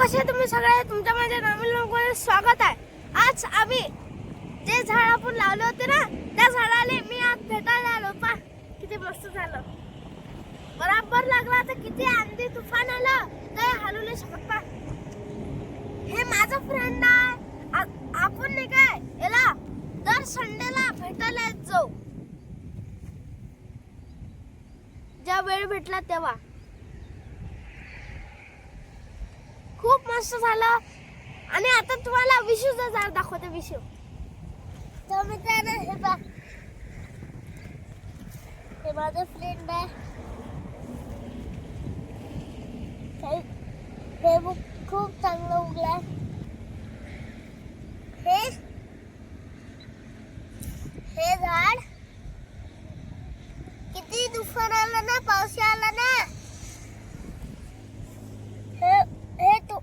कसे तुम्ही सगळे? तुमच्या माझ्या नवीन लोक स्वागत आहे. आज आम्ही जे झाड आपण लावले होते ना त्या झाडाला मी आज भेटायला आलो. पा किती मस्त झालं. बराबर लागला तर किती आंधी तुफान आलं. तर हलू नाही शकत पा हे माझं फ्रेंड आहे. आपण नाही काय याला दर संडेला भेटायला जाऊ. ज्या वेळ भेटला तेव्हा. खूप मस्त झालं. आणि आता तुम्हाला विशूचं झाड दाखवते विशू. तर मित्रांनो हे बघ हे माझं फ्रेंड आहे. हे- बुक खूप चांगलं उगलाय. हे हे झाड किती तुफान आलं ना पावसाळा आला ना हे हे तू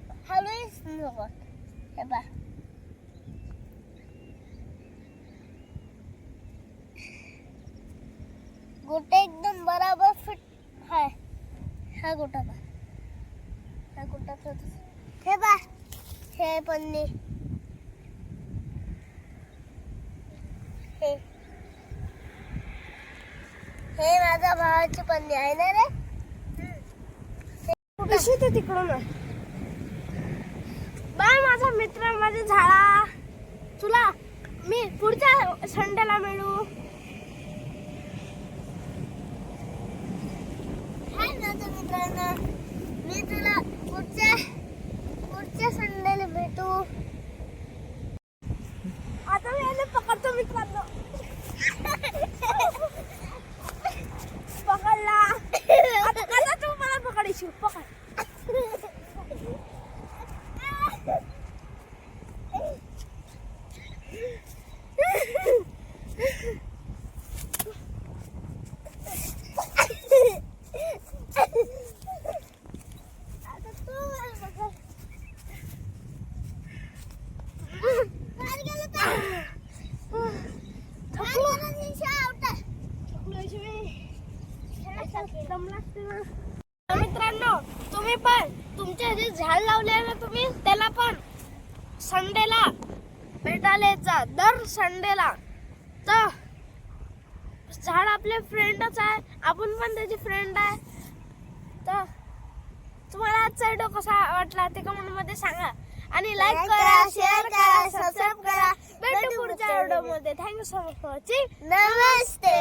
हलूच नको हे बघ गोटे एकदम बराबर फिट आहे हा गोटा बा हा गोटा हे बा हे पन्नी हे हे माझ्या भावाची पन्नी आहे ना रे? कशी ते तिकडून बाय मित्र माझे झाडा तुला मी पुढच्या संडेला मिळू हाय माझ्या मित्रांनो. मी तुला पुढच्या पुढच्या संडेला भेटू. आता मी याला पकडतो मित्रांनो. पकडला. आता कसा तू मला पकडायची पकड आता तू मला पकड. बाहेर गेलं तर. बाहेर गेलं की शावट. थकलोयची मी. खेळायचं दम लागते ना. तर मित्रांनो तुम्ही पण तुमच्या जे झाड लावले आहे ना तुम्ही त्याला पण संडेला भेटायला जा दर संडेला. तर झाड आपले फ्रेंडच आहे आपण पण त्याचे फ्रेंड आहे. तर तुम्हाला आजचा व्हिडिओ कसा वाटला ते कमेंटमध्ये सांगा. आणि लाईक करा शेअर करा सबस्क्राईब करा. भेटू पुढच्या व्हिडिओमध्ये. Thank you so much for watching Namaste.